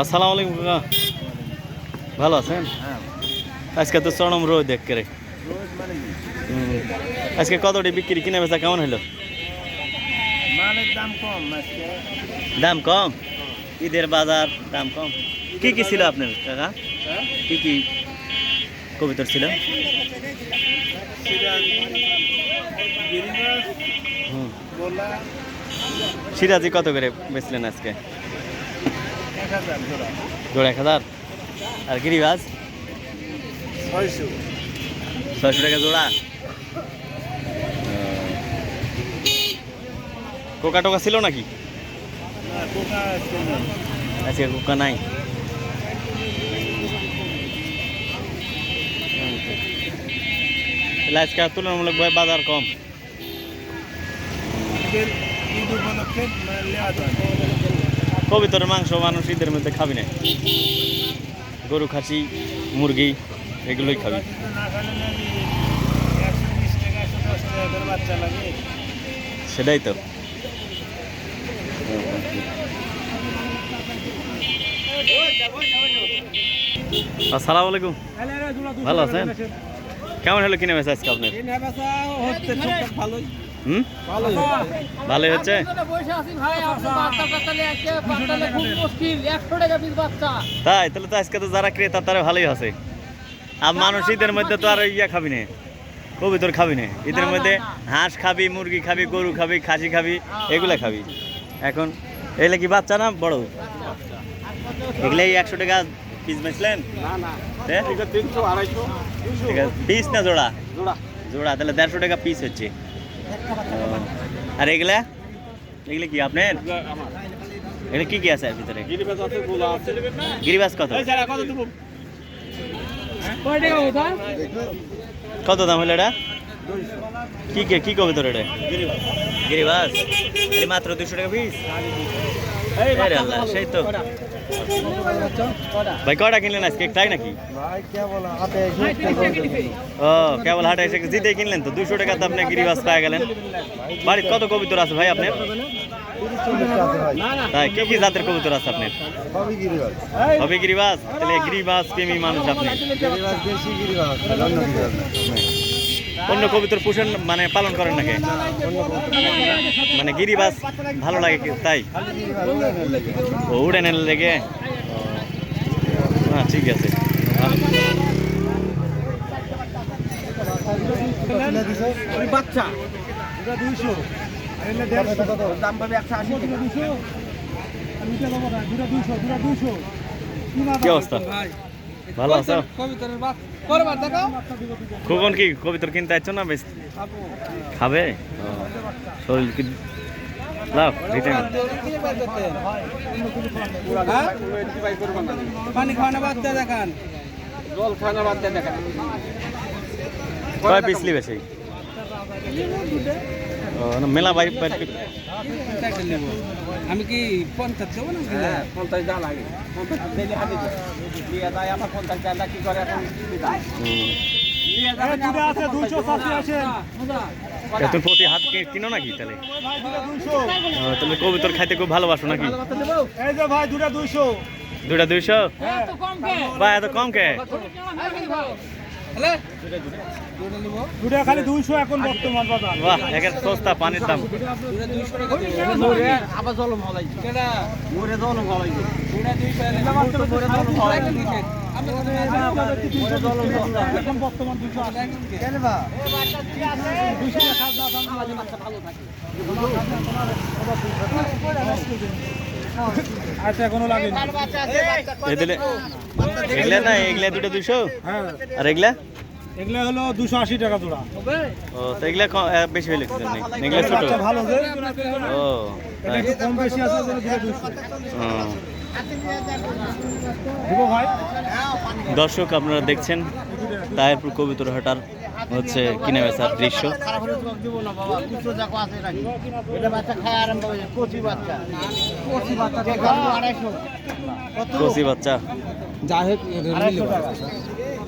আসসালামু আলাইকুম কাকা। ভালো আছেন? আজকে তো চরম রোদ দেখ করে। আজকে কতটি বিক্রি কিনে বেচা কেমন হলো? দাম কম দাম কম? ঈদের বাজার দাম কম? কি কি ছিল আপনার কাকা? কি কি কবিতর ছিল? সিরাজি কত করে বেচলেন আজকে? এক জোড়া। এক হাজার? আর গিরিবাজ ছয়শো। ছয়শো টাকা জোড়া? কোকা টোকা ছিল নাকি? আজকে কোকা নাই। আজকে তুলনামূলক ভাবে বাজার কম। ঈদ উপলক্ষে কবিতরের মাংস মানুষ ঈদের মধ্যে খাবি না। গরু খাসি, মুরগি, এগুলোই খাবি। সেটাই তো। আসসালামু আলাইকুম। ভালো আছেন? কেমন হলো কিনে বেচা আজকে আপনার? হুম? ভালোই হচ্ছে? তাই তাহলে তো আজকে তো যারা ক্রেতা তারা ভালোই আছে। আর মানুষ ঈদের মধ্যে তো আর ইয়া খাবি না কবিতর খাবি না। ঈদের মধ্যে হাঁস খাবি মুরগি খাবি গরু খাবি খাসি খাবি এগুলা খাবি। এখন এগুলা কি বাচ্চা না বড়? এগুলাই একশো টাকা পিস বেচলেন? এ? ঠিক আছে। পিস না জোড়া? জোড়া। তাহলে দেড়শো টাকা পিস হচ্ছে। আর এগুলা? এগুলা কি আপনার? এগুলা কি কি আছে এর ভিতরে? গিরিবাস আছে গোলা আছে গিরিবাস কত কত দাম হলো এটা? কি কে কি কবে তোর এটা? গিরিবাস? এই মাত্র দুশো টাকা পিস সেই তো। ভাই কটা কিনলেন আজকে? তাই নাকি? ও কেবল হাটে এসে জিতে কিনলেন তো? দুশো টাকা তো আপনি গিরিবাস পেয়ে গেলেন। বাড়ির কত কবুতর আছে ভাই আপনার? তাই কি কি জাতের কবুতর আছে আপনার? হবে গিরিবাস। তাহলে গিরিবাস প্রেমী মানুষ আপনি। অন্য না পোষণ মানে পালন করেন নাকি? মানে গিরিবাস ভালো লাগে তাই? ও উড়ে নেন লেগে? হ্যাঁ ঠিক আছে। বাচ্চা। দুইশো দাম পাবে একশো আশি টাকা। দুশো কি অবস্থা? ভালো আছো? কখন কি কবিতর কিনতে আসছো না বেশ? খাবে। শরীর কি লাভ পানি খাওয়ানো বাদ দিয়ে দেখান। জল বাদ কয় ও না, মেলা নেব? আমি কি পঞ্চাশ না পঞ্চাশ লাগে দে আছে তুমি প্রতি হাত কিনো নাকি খাইতে খুব ভালোবাসো নাকি? ভাই দুটা দুইশো? দুটা দুইশো এত কম কে দুটা খালি দুইশো এখন বর্তমান বাজার। বাহ একের সস্তা পানির দাম। আবার জলম হলাই মোরে জলম হলাই এখন বর্তমান দুইশো কেন বা আচ্ছা লাগে এগুলা না এগুলা দুটা দুইশো হ্যাঁ। আর এগুলা? এগুলো হলো দুশো আশি টাকা জোড়া। ও তো এগুলা বেশি হয়ে এগুলা ছোট। ভালো ও। একটু কম বেশি আছে দুশো। দর্শক আপনারা দেখছেন তাহেরপুর কবিতর হাটার হচ্ছে কিনে বেচার দৃশ্য। এটা বাচ্চা। খায় আরাম বাচ্চা। কচি কচি বাচ্চা যাই হোক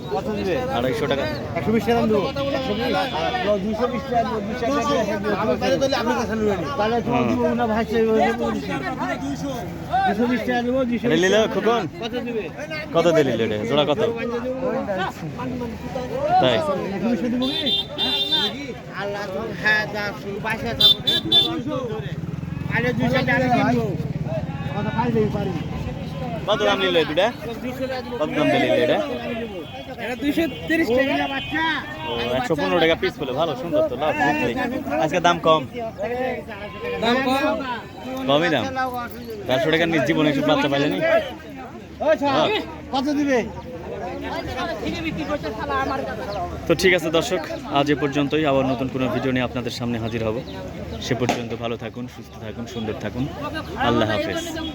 আড়াইশো টাকা। কত দিবে। আড়াইশো টাকা একশো বিশ টাকা দেবো। দুশো বিশ টাকা খোকন? কত দিলি এটা? জোড়া কত? তাই। দুশো দিব কি? আল্লাহ হ্যাঁ আরে দুশো টাকা পারি। কত দাম নিল দুটা? কত দাম দিলি এটা একশো পনেরো টাকা পিস ভালো সুন্দর তো লাভ আজকে দাম কম? দাম কম। কমই দাম। চারশো টাকার নিজ জীবনে একটু বাচ্চা পাইলেনি। কত দিবে? তো ঠিক আছে দর্শক আজ এ পর্যন্তই। আবার নতুন কোনো ভিডিও নিয়ে আপনাদের সামনে হাজির হব। সে পর্যন্ত ভালো থাকুন সুস্থ থাকুন সুন্দর থাকুন। আল্লাহ হাফেজ।